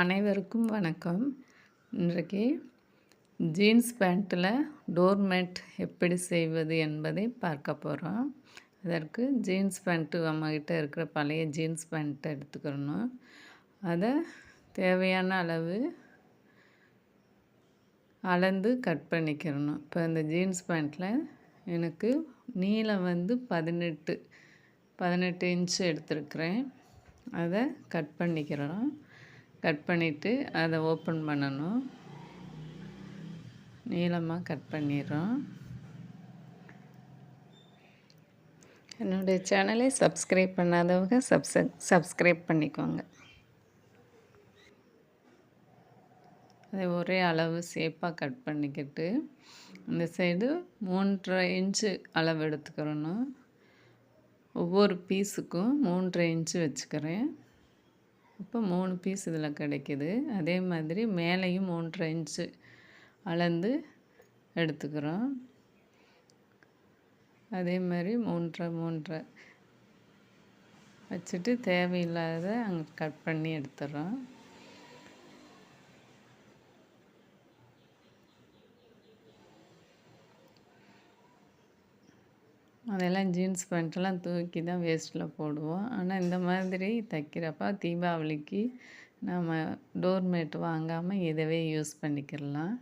அனைவருக்கும் வணக்கம். இன்றைக்கு ஜீன்ஸ் பேண்ட்டில் டோர்மேட் எப்படி செய்வது என்பதை பார்க்க போகிறோம் அதற்கு ஜீன்ஸ் பேண்ட்டு நம்மக்கிட்ட இருக்கிற பழைய ஜீன்ஸ் பேண்ட்டை எடுத்துக்கிறணும் அதை தேவையான அளவு அளந்து கட் பண்ணிக்கிறணும் இப்போ இந்த ஜீன்ஸ் பேண்ட்டில் எனக்கு நீளம் வந்து பதினெட்டு பதினெட்டு இன்ச்சு எடுத்துருக்குறேன். அதை கட் பண்ணிக்கிறோம். கட் பண்ணிவிட்டு அதை ஓப்பன் பண்ணணும். நீளமாக கட் பண்ணிடுறோம். என்னுடைய சேனலை சப்ஸ்கிரைப் பண்ணாதவங்க சப்ஸ் சப்ஸ்கிரைப் பண்ணிக்கோங்க. அதை ஒரே அளவு சேஃபாக கட் பண்ணிக்கிட்டு இந்த சைடு மூன்றரை இன்ச்சு அளவு எடுத்துக்கிறணும். ஒவ்வொரு பீஸுக்கும் மூன்றரை இன்ச்சு வச்சுக்கிறேன். இப்போ மூணு பீஸ் இதில் கிடைக்கிது. அதே மாதிரி மேலேயும் மூன்றரை இன்ச்சு அளந்து எடுத்துக்கிறோம். அதே மாதிரி மூன்றரை மூன்றரை வச்சுட்டு தேவையில்லாத அங்கே கட் பண்ணி எடுத்துடுறோம் அதெல்லாம் ஜீன்ஸ் பேண்ட்டெல்லாம் தூக்கி தான் வேஸ்ட்டில் போடுவோம். ஆனால் இந்த மாதிரி தைக்கிறப்ப தீபாவளிக்கு நம்ம டோர்மேட் வாங்காமல் இதவே யூஸ் பண்ணிக்கிறலாம்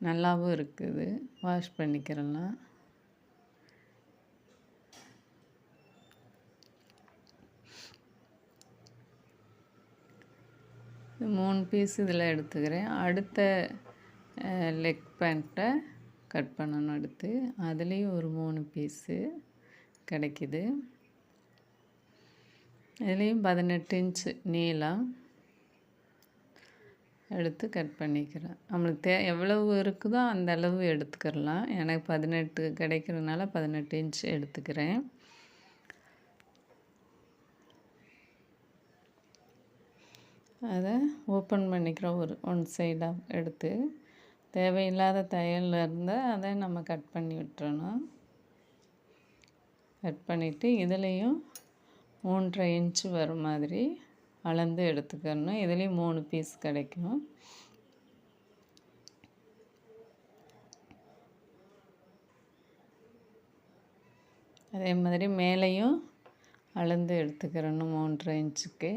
நல்லாவும் இருக்குது. வாஷ் பண்ணிக்கிறலாம் மூணு பீஸ் இதில் எடுத்துக்கிறேன். அடுத்த லெக் பேண்ட்டை கட் பண்ணணும் எடுத்து அதுலேயும் ஒரு மூணு பீஸு கிடைக்கிது. இதுலேயும் பதினெட்டு இன்ச்சு நீளம் எடுத்து கட் பண்ணிக்கிறேன். நம்மளுக்கு தே எவ்வளவு இருக்குதோ அந்த அளவு எடுத்துக்கிறலாம். எனக்கு பதினெட்டு கிடைக்கிறதுனால பதினெட்டு இன்ச் எடுத்துக்கிறேன். அதை ஓப்பன் பண்ணிக்கிறோம் ஒரு ஒன் சைடாக எடுத்து. தேவையில்லாத தையலில் இருந்தால் அதை நம்ம கட் பண்ணி விட்டுறணும். கட் பண்ணிவிட்டு இதுலேயும் மூன்றரை இன்ச்சு வர மாதிரி அளந்து எடுத்துக்கணும். இதுலேயும் மூணு பீஸ் கிடைக்கும். அதே மாதிரி மேலேயும் அளந்து எடுத்துக்கிறணும் மூன்றரை இன்ச்சுக்கு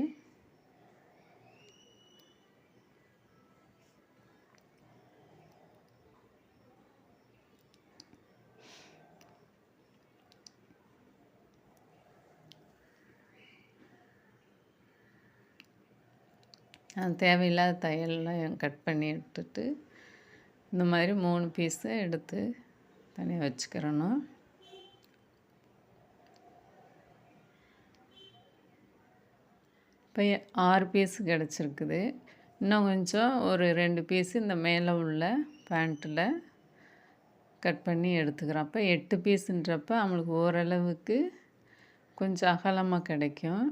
தேவையில்லாத தையல்லாம் கட் பண்ணி எடுத்துட்டு இந்த மாதிரி மூணு பீஸை எடுத்து தனியாக வச்சுக்கிறணும். இப்போ ஆறு பீஸ் கிடச்சிருக்குது. இன்னும் கொஞ்சம் ஒரு ரெண்டு பீஸு இந்த மேலே உள்ள பேண்ட்டில் கட் பண்ணி எடுத்துக்கிறோம். அப்போ எட்டு பீஸுன்றப்ப அவங்களுக்கு ஓரளவுக்கு கொஞ்சம் அகலமாக கிடைக்கும்.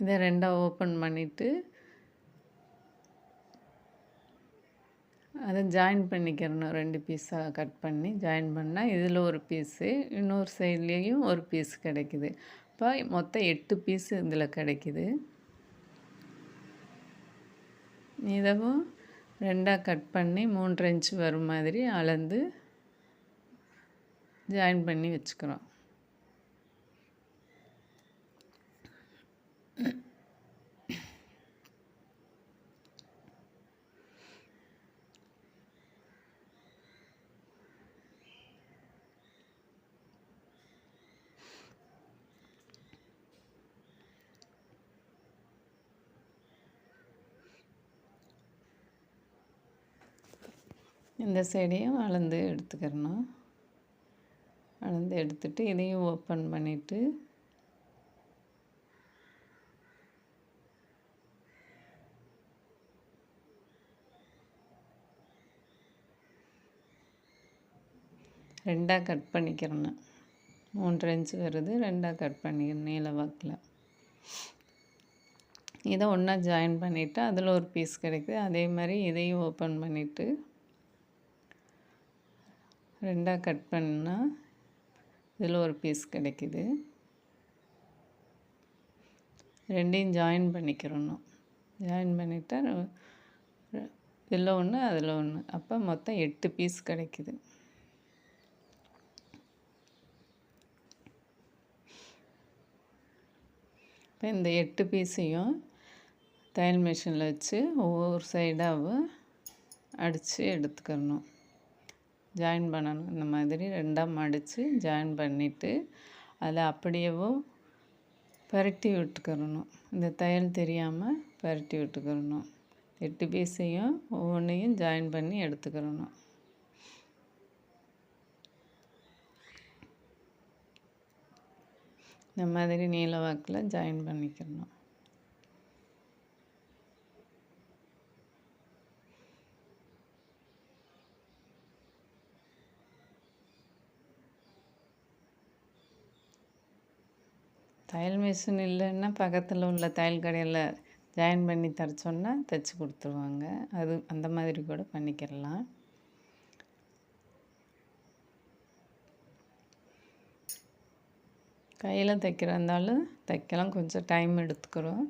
இதை ரெண்டாக ஓப்பன் பண்ணிவிட்டு அதை ஜாயின் பண்ணிக்கிறணும். ரெண்டு பீஸாக கட் பண்ணி ஜாயின் பண்ணால் இதில் ஒரு பீஸு இன்னொரு சைட்லேயும் ஒரு பீஸ் கிடைக்குது. இப்போ மொத்தம் எட்டு பீஸ் இதில் கிடைக்குது. இதவும் ரெண்டாக கட் பண்ணி மூன்று இன்ச்சு வரும் மாதிரி அளந்து ஜாயின் பண்ணி வச்சுக்கிறோம். இந்த சைடையும் அளந்து எடுத்துக்கிறணும். அளந்து எடுத்துட்டு இதையும் ஓப்பன் பண்ணிவிட்டு ரெண்டாக கட் பண்ணிக்கிறேன் மூன்று இன்ச்சு வருது ரெண்டாக கட் பண்ணிக்கிறேன் நீல வாக்கில். இதை ஒன்றா ஜாயின் பண்ணிவிட்டு அதில் ஒரு பீஸ் கிடைக்குது. அதே மாதிரி இதையும் ஓப்பன் பண்ணிவிட்டு ரெண்டாக கட் பண்ணால் இதில் ஒரு பீஸ் கிடைக்குது. ரெண்டையும் ஜாயின் பண்ணிக்கிறணும் ஜாயின் பண்ணிட்டா இதில் ஒன்று அதில் ஒன்று அப்போ மொத்தம் எட்டு பீஸ் கிடைக்குது. இப்போ இந்த எட்டு பீஸையும் தையல் மிஷினில் வச்சு ஒவ்வொரு சைடாகவும் அடித்து எடுத்துக்கணும். ஜாயின் பண்ணணும். இந்த மாதிரி ரெண்டாக மடித்து ஜாயின் பண்ணிவிட்டு அதை அப்படியேவும் பரட்டி விட்டுக்கிறணும் இந்த தையல் தெரியாமல் பரட்டி விட்டுக்கிறணும் எட்டு பீஸையும் ஒவ்வொன்றையும் ஜாயின் பண்ணி எடுத்துக்கிறணும் இந்த மாதிரி நீல வாக்கில் ஜாயின் பண்ணிக்கிறணும் தையல் மிஷின் இல்லைன்னா பக்கத்தில் உள்ள தையல் கடையில் ஜாயின் பண்ணி தர சொன்னால் தைச்சி கொடுத்துருவாங்க. அது அந்த மாதிரி கூட பண்ணிக்கிறலாம் கையில் தைக்கிறதாலும் தைக்கலாம். கொஞ்சம் டைம் எடுத்துக்கிறோம்.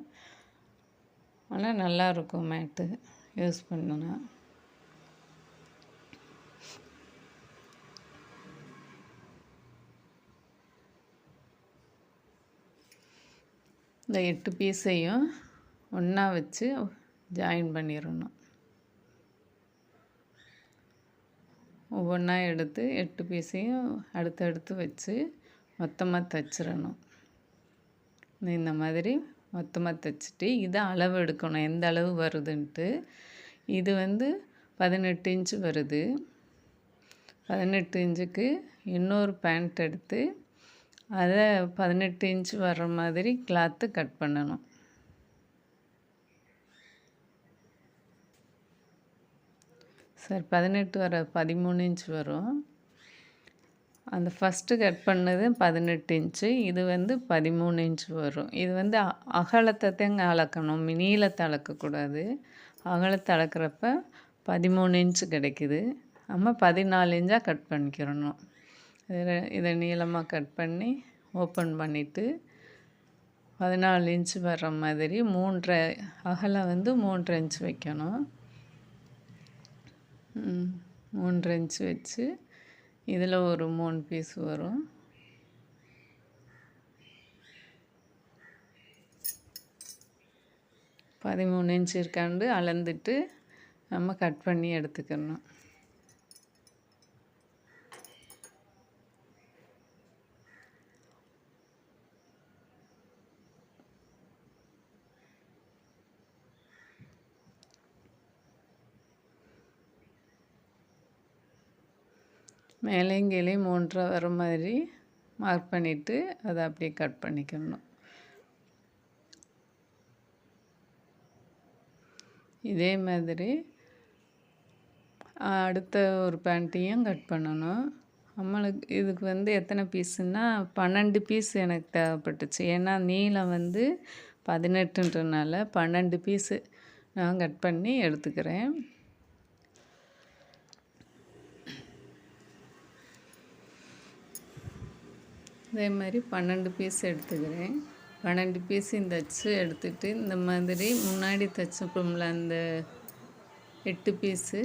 ஆனால் நல்லாயிருக்கும் மேட்டு. யூஸ் பண்ணுனா. இந்த எட்டு பீஸையும் ஒன்றா வச்சு ஜாயின் பண்ணிடணும். ஒவ்வொன்றா எடுத்து எட்டு பீஸையும் அடுத்தடுத்து வச்சு மொத்தமாக தைச்சிடணும். இந்த மாதிரி மொத்தமாக தைச்சிட்டு இதை அளவு எடுக்கணும். எந்த அளவு வருதுன்ட்டு. இது வந்து பதினெட்டு இன்ச்சு வருது. பதினெட்டு இன்ச்சுக்கு இன்னொரு பேண்ட் எடுத்து அதை பதினெட்டு இன்ச்சு வர்ற மாதிரி கிளாத்து கட் பண்ணணும். சார் பதினெட்டு வர பதிமூணு இன்ச் வரும். அந்த ஃபஸ்ட்டு கட் பண்ணது பதினெட்டு இன்ச்சு இது வந்து பதிமூணு இன்ச்சு வரும். இது வந்து அகலத்தை தேங்க அளக்கணும். நீளத்தை அளக்கக்கூடாது. அகலத்தை அளக்கிறப்ப பதிமூணு இன்ச்சு கிடைக்குது. நம்ம பதினாலு இன்ச்சாக கட் பண்ணிக்கிறணும். இதை இதை நீளமாக கட் பண்ணி ஓப்பன் பண்ணிவிட்டு பதினாலு இன்ச்சு வர்ற மாதிரி மூன்றரை அகலம் வந்து மூன்றரை இன்ச்சு வைக்கணும். மூன்றரை இன்ச்சு வச்சு இதில் ஒரு மூணு பீஸ் வரும். பதிமூணு இன்ச்சு இருக்காண்டு அளந்துட்டு நம்ம கட் பண்ணி எடுத்துக்கணும். மேலேயும் கீழேயும் மூன்றரை வர மாதிரி மார்க் பண்ணிவிட்டு அதை அப்படியே கட் பண்ணிக்கணும். இதே மாதிரி அடுத்த ஒரு பேண்ட்டையும் கட் பண்ணணும். நம்மளுக்கு இதுக்கு வந்து எத்தனை பீஸுன்னா பன்னெண்டு பீஸ் எனக்கு தேவைப்பட்டுச்சு. ஏன்னா நீளம் வந்து பதினெட்டுன்றனால பன்னெண்டு பீஸு நான் கட் பண்ணி எடுத்துக்கிறேன். அதே மாதிரி பன்னெண்டு பீஸ் எடுத்துக்கிறேன். பன்னெண்டு பீஸ் இந்த அச்சு எடுத்துகிட்டு இந்த மாதிரி முன்னாடி தைச்சப்போம்ல அந்த எட்டு பீஸு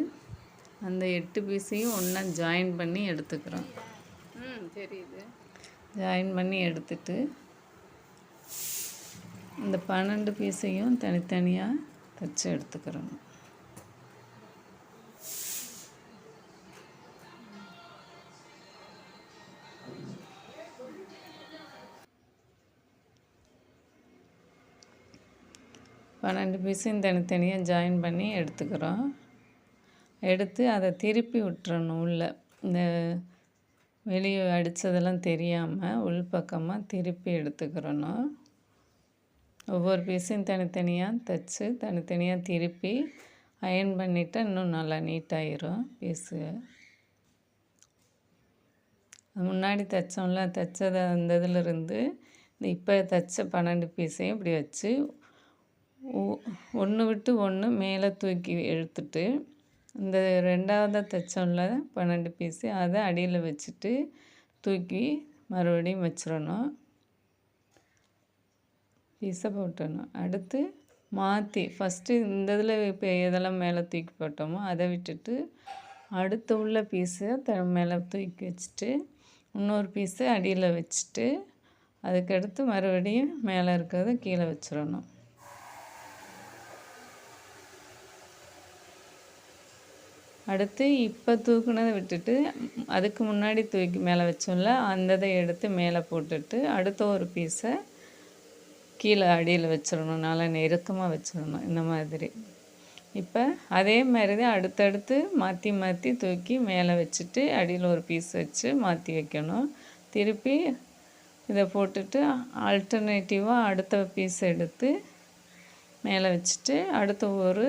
அந்த எட்டு பீஸையும் ஒன்றா ஜாயின் பண்ணி எடுத்துக்கிறோம். ம் தெரியுது. ஜாயின் பண்ணி எடுத்துட்டு இந்த பன்னெண்டு பீஸையும் தனித்தனியாக தைச்சி எடுத்துக்கிறோம். பன்னெண்டு பீஸையும் தனித்தனியாக ஜாயின் பண்ணி எடுத்துக்கிறோம். எடுத்து அதை திருப்பி விட்டுறணும் உள்ளே. இந்த வெளியே அடித்ததெல்லாம் தெரியாமல் உள் பக்கமாக திருப்பி எடுத்துக்கிறணும். ஒவ்வொரு பீஸையும் தனித்தனியாக தைச்சி தனித்தனியாக திருப்பி அயன் பண்ணிவிட்டு இன்னும் நல்லா நீட்டாயிரும் பீஸு முன்னாடி தைச்சோம்ல தைச்சதை அந்த இதிலிருந்து இந்த இப்போ தைச்ச பன்னெண்டு பீஸையும் இப்படி வச்சு ஒன்று விட்டு ஒன்று மேலே தூக்கி எடுத்துட்டு இந்த ரெண்டாவது தைச்சோம்ல பன்னெண்டு பீஸு அதை அடியில் வச்சுட்டு தூக்கி மறுபடியும் வச்சிடணும். பீஸை போட்டணும் அடுத்து மாற்றி ஃபஸ்ட்டு இந்த இதில் இப்போ எதெல்லாம் மேலே தூக்கி போட்டோமோ அதை விட்டுட்டு அடுத்து உள்ள பீஸை த மேலே தூக்கி வச்சுட்டு இன்னொரு பீஸை அடியில் வச்சுட்டு அதுக்கடுத்து மறுபடியும் மேலே இருக்கிறத கீழே வச்சிடணும். அடுத்து இப்போ தூக்குனதை விட்டுட்டு அதுக்கு முன்னாடி தூக்கி மேலே வச்சோம்ல அந்த இதை எடுத்து மேலே போட்டுட்டு அடுத்த ஒரு பீஸை கீழே அடியில் வச்சிடணும் நல்லா நெருக்கமாக வச்சிடணும் இந்த மாதிரி. இப்போ அதே மாதிரி தான் அடுத்தடுத்து மாற்றி மாற்றி தூக்கி மேலே வச்சுட்டு அடியில் ஒரு பீஸ் வச்சு மாற்றி வைக்கணும். திருப்பி இதை போட்டுட்டு ஆல்டர்னேட்டிவாக அடுத்த பீஸ் எடுத்து மேலே வச்சுட்டு அடுத்த ஒரு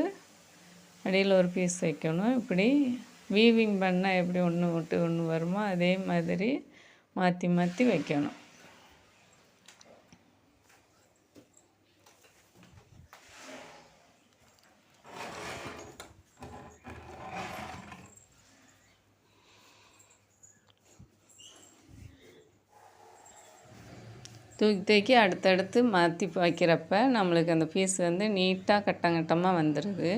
அடியில் ஒரு பீஸ் வைக்கணும். இப்படி வீவிங் பண்ணால் எப்படி ஒன்று விட்டு ஒன்று வருமோ அதே மாதிரி மாற்றி மாற்றி வைக்கணும். தூக்கி தூக்கி அடுத்தடுத்து மாற்றி வைக்கிறப்ப நம்மளுக்கு அந்த பீஸ் வந்து நீட்டாக கட்டங்கட்டமாக வந்துடுது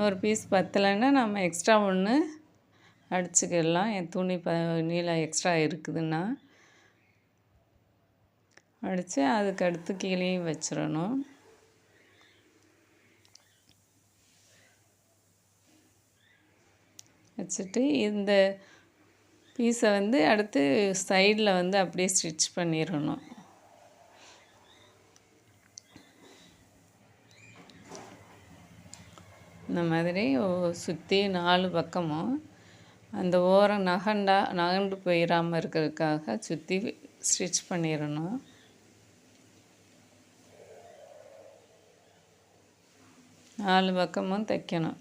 இன்னொரு பீஸ் பத்தலைன்னா நம்ம எக்ஸ்ட்ரா ஒன்று அடிச்சுக்கிடலாம் என் துணி ப நீளம் எக்ஸ்ட்ரா இருக்குதுன்னா அடித்து அதுக்கு அடுத்து கீழேயும் வச்சிடணும். வச்சுட்டு இந்த பீஸை வந்து அடுத்து சைடில் வந்து அப்படியே ஸ்டிச் பண்ணிடணும். இந்த மாதிரி சுற்றி நாலு பக்கமும் அந்த ஓரம் நகண்டா நகண்டு போயிடாமல் இருக்கிறதுக்காக சுற்றி ஸ்டிச் பண்ணிடணும். நாலு பக்கமும் தைக்கணும்.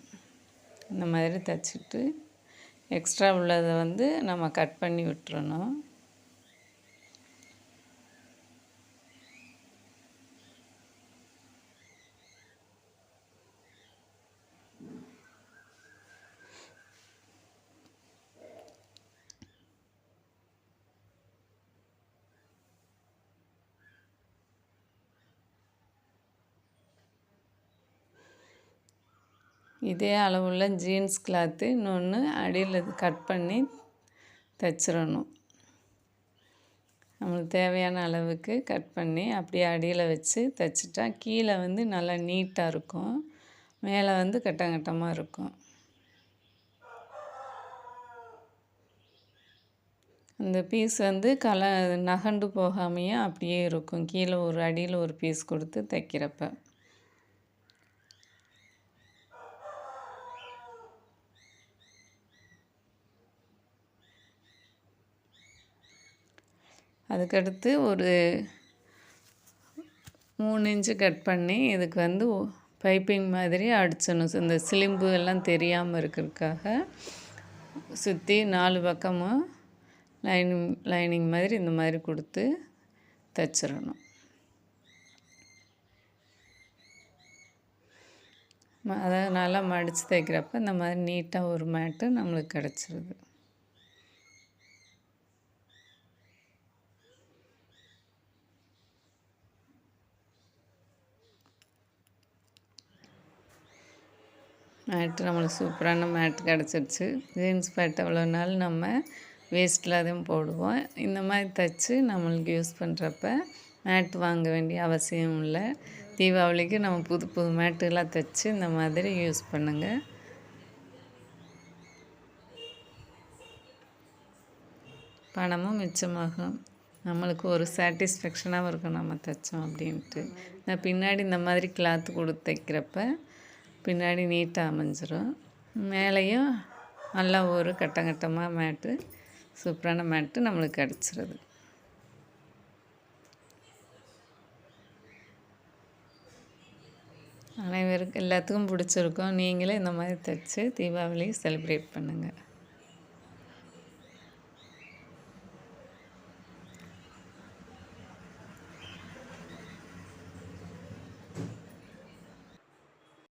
இந்த மாதிரி தைச்சிட்டு எக்ஸ்ட்ரா உள்ளதை வந்து நம்ம கட் பண்ணி விட்டுறணும். இதே அளவுள்ள ஜீன்ஸ் கிளாத்து இன்னொன்று அடியில் கட் பண்ணி தைச்சிடணும். நம்மளுக்கு தேவையான அளவுக்கு கட் பண்ணி அப்படியே அடியில் வச்சு தைச்சிட்டா கீழே வந்து நல்லா நீட்டாக இருக்கும். மேலே வந்து கட்டங்கட்டமாக இருக்கும். அந்த பீஸ் வந்து கல நகண்டு போகாமையும் அப்படியே இருக்கும். கீழே ஒரு அடியில் ஒரு பீஸ் கொடுத்து தைக்கிறப்ப. அதுக்கடுத்து ஒரு மூணு இன்ச்சு கட் பண்ணி இதுக்கு வந்து பைப்பிங் மாதிரி அடிச்சிடணும். இந்த சிலிம்பு எல்லாம் தெரியாமல் இருக்கிறதுக்காக சுற்றி நாலு பக்கமும் லைனிங் லைனிங் மாதிரி இந்த மாதிரி கொடுத்து தைச்சிடணும். அதை நல்லா மடித்து தைக்கிறப்ப இந்த மாதிரி நீட்டாக ஒரு மேட்டு நம்மளுக்கு கிடச்சிருது. மேட்டு நம்மளுக்கு சூப்பரான மேட் கிடச்சிருச்சு. ஜீன்ஸ் பேட் எவ்வளோ நாள் நம்ம வேஸ்ட்டில் அதுவும் போடுவோம். இந்த மாதிரி தைச்சி நம்மளுக்கு யூஸ் பண்ணுறப்ப மேட் வாங்க வேண்டிய அவசியம் இல்லை. தீபாவளிக்கு நம்ம புது புது மேட்டுலாம் தைச்சி இந்த மாதிரி யூஸ் பண்ணுங்கள் பணமும் மிச்சமாகும். நம்மளுக்கு ஒரு சாட்டிஸ்ஃபேக்ஷனாகவும் இருக்கும் நம்ம தைச்சோம் அப்படின்ட்டு. நான் பின்னாடி இந்த மாதிரி கிளாத்து கொடுத்து தைக்கிறப்ப பின்னாடி நீட்டாக அமைஞ்சிரும். மேலேயும் நல்லா ஒரு கட்டம் கட்டமாக மேட்டு சூப்பரான மேட்டு நம்மளுக்கு கிடச்சிருது. அனைவருக்கும் எல்லாத்துக்கும் பிடிச்சிருக்கும். நீங்களே இந்த மாதிரி தைச்சி தீபாவளி செலிப்ரேட் பண்ணுங்கள்